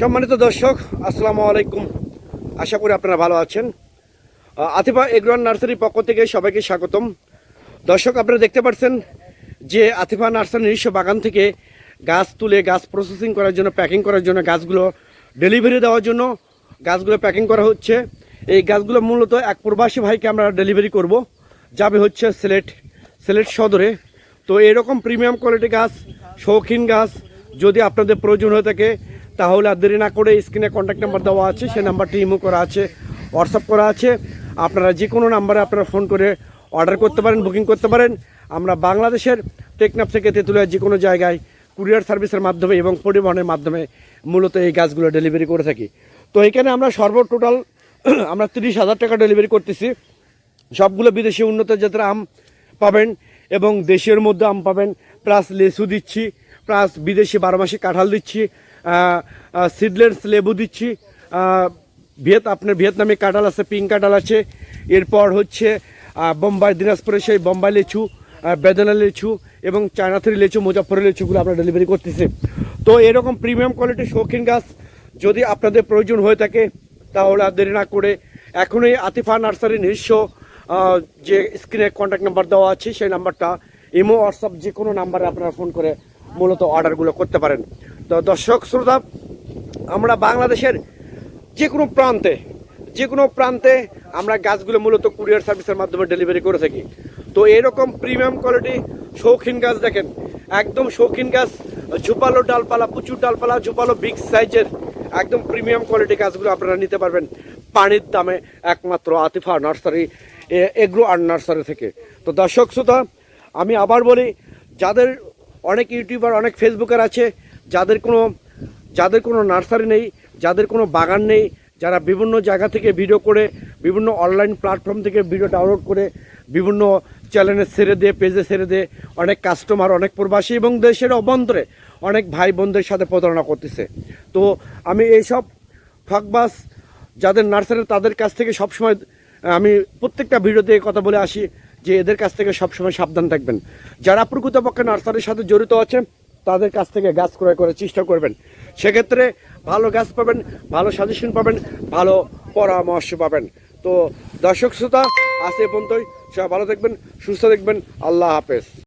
সম্মানিত দর্শক, আসসালামু আলাইকুম। আশা করি আপনারা ভালো আছেন। আতিফা এগ্রোয়ান নার্সারির পক্ষ থেকে সবাইকে স্বাগতম। দর্শক, আপনারা দেখতে পাচ্ছেন যে আতিফা নার্সারির নিজস্ব বাগান থেকে গাছ তুলে, গাছ প্রসেসিং করার জন্য প্যাকিং করার জন্য গাছগুলো ডেলিভারি দেওয়ার জন্য গাছগুলো প্যাকিং করা হচ্ছে। এই গাছগুলো মূলত এক প্রবাসী ভাইকে আমরা ডেলিভারি করব। যাবে হচ্ছে সিলেট সিলেট সদরে। তো এরকম প্রিমিয়াম কোয়ালিটি গাছ, শৌখিন গাছ যদি আপনাদের প্রয়োজন হয়ে থাকে তাহলে আর দেরি না করে স্ক্রিনে কন্ট্যাক্ট নাম্বার দেওয়া আছে, সেই নাম্বারটি ইমো করা আছে হোয়াটসঅ্যাপ করা আছে। আপনারা যে কোনো নাম্বারে আপনারা ফোন করে অর্ডার করতে পারেন বুকিং করতে পারেন। আমরা বাংলাদেশের টেকনাফ থেকে তেঁতুলিয়া যে কোনো জায়গায় কুরিয়ার সার্ভিসের মাধ্যমে এবং পরিবহনের মাধ্যমে মূলত এই গাছগুলো ডেলিভারি করে থাকি। তো এখানে আমরা সর্ব টোটাল আমরা তিরিশ হাজার টাকা ডেলিভারি করতেছি। সবগুলো বিদেশি উন্নত জাতের আম পাবেন এবং দেশের মধ্যে আম পাবেন। প্লাস লেসু দিচ্ছি প্লাস বিদেশি বারো মাসে কাঁঠাল দিচ্ছি। সিডলেন্স লেবু দিচ্ছি। ভিয়েত, আপনার ভিয়েতনামি কাঁঠাল আছে পিঙ্ক কাঁঠাল আছে। এরপর হচ্ছে বোম্বাই দিনাজপুরে সেই বোম্বাই লেচু বেদানা লেচু এবং চায়না থ্রি লেচু মুজাফরের লেচুগুলো আমরা ডেলিভারি করতেছি। তো এরকম প্রিমিয়াম কোয়ালিটির শৌখিন গাছ যদি আপনাদের প্রয়োজন হয়ে থাকে, তাহলে আর দেরি না করে এখনই আতিফা নার্সারি নিজস্ব যে স্ক্রিনে কন্ট্যাক্ট নাম্বার দেওয়া আছে, সেই নাম্বারটা ইমো, হোয়াটসঅ্যাপ যে কোনো নাম্বারে আপনারা ফোন করে মূলত অর্ডারগুলো করতে পারেন। তো দর্শক, শ্রোতা, আমরা বাংলাদেশের যে কোনো প্রান্তে যে কোনো প্রান্তে আমরা গাছগুলো মূলত কুরিয়ার সার্ভিসের মাধ্যমে ডেলিভারি করে থাকি। তো এরকম প্রিমিয়াম কোয়ালিটি শৌখিন গাছ দেখেন, একদম শৌখিন গাছ, ঝুপালো ডালপালা, প্রচুর ডালপালা, ঝুপালো বিগ সাইজের একদম প্রিমিয়াম কোয়ালিটি গাছগুলো আপনারা নিতে পারবেন পানির দামে একমাত্র আতিফা নার্সারি এগ্রো আর নার্সারি থেকে। তো দর্শক, শ্রোতা, আমি আবার বলি, যাদের অনেক ইউটিউবার, অনেক ফেসবুকার আছে যাদের কোনো যাদের কোনো নার্সারি নেই, যাদের কোনো বাগান নেই, যারা বিভিন্ন জায়গা থেকে ভিডিও করে, বিভিন্ন অনলাইন প্ল্যাটফর্ম থেকে ভিডিও ডাউনলোড করে, বিভিন্ন চ্যানেলে ছেড়ে দিয়ে পেজে ছেড়ে দিয়ে অনেক কাস্টমার অনেক প্রবাসী এবং দেশের অভ্যন্তরে অনেক ভাই বোনদের সাথে প্রতারণা করতেছে। তো আমি এইসব ঠকবাস যাদের নার্সারি, তাদের কাছ থেকে সবসময়, আমি প্রত্যেকটা ভিডিওতে কথা বলে আসি যে এদের কাছ থেকে সবসময় সাবধান থাকবেন। যারা প্রকৃতপক্ষে নার্সারির সাথে জড়িত আছে তাদের কাছ থেকে গাছ ক্রয় করার চেষ্টা করবেন। সেক্ষেত্রে ভালো গাছ পাবেন, ভালো সাজেশন পাবেন, ভালো পরামর্শ পাবেন। তো দর্শক শ্রোতা এ পর্যন্তই। সবাই ভালো থাকবেন, সুস্থ দেখবেন আল্লাহ হাফেজ।